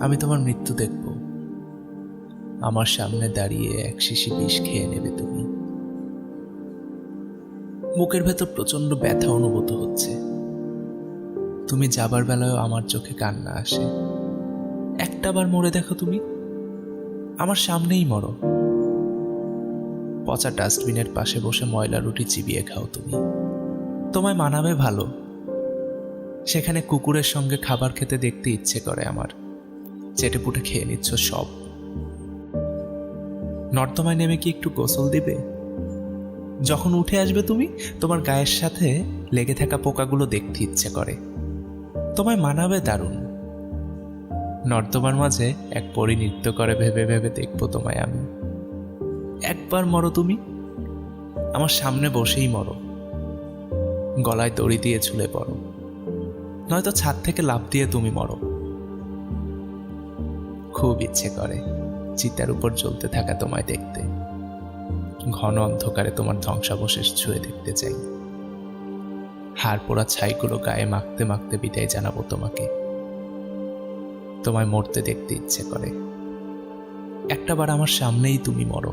আমি তোমার মৃত্যু দেখব। আমার সামনে দাঁড়িয়ে এক শিশি বিষ খেয়ে নেবে তুমি। বুকের ভেতর প্রচণ্ড ব্যথা অনুভূত হচ্ছে। তুমি যাবার বেলায় আমার চোখে কান্না আসে। একটাবার মরে দেখো তুমি। আমার সামনেই মরো। পচা ডাস্টবিনের পাশে বসে ময়লা রুটি চিবিয়ে খাও তুমি। তোমায় মানাবে ভালো। সেখানে কুকুরের সঙ্গে খাবার খেতে দেখতে ইচ্ছে করে আমার। চেটে পুটে খেয়ে নিচ্ছ সব। নর্দমায় নেমে কি একটু গোসল দিবে? যখন উঠে আসবে তুমি, তোমার গায়ের সাথে লেগে থাকা পোকাগুলো দেখতে ইচ্ছে করে। তোমায় মানাবে দারুণ। নর্দমার মাঝে এক পরি নৃত্য করে ভেবে ভেবে দেখব তোমায় আমি। একবার মরো তুমি। আমার সামনে বসেই মরো। গলায় দড়ি দিয়ে ঝুলে পড়ো। নয়তো ছাদ থেকে লাফ দিয়ে তুমি মরো। খুব ইচ্ছে করে চিতার উপর জ্বলতে থাকা তোমায় দেখতে। ঘন অন্ধকারে তোমার ধ্বংসাবশেষ ছুঁয়ে দেখতে চাই। হাড় পোড়া ছাইগুলো গায়ে মাখতে মাখতে বিদায় জানাব তোমাকে। তোমায় মরতে দেখতে ইচ্ছে করে। একটাবার আমার সামনেই তুমি মরো।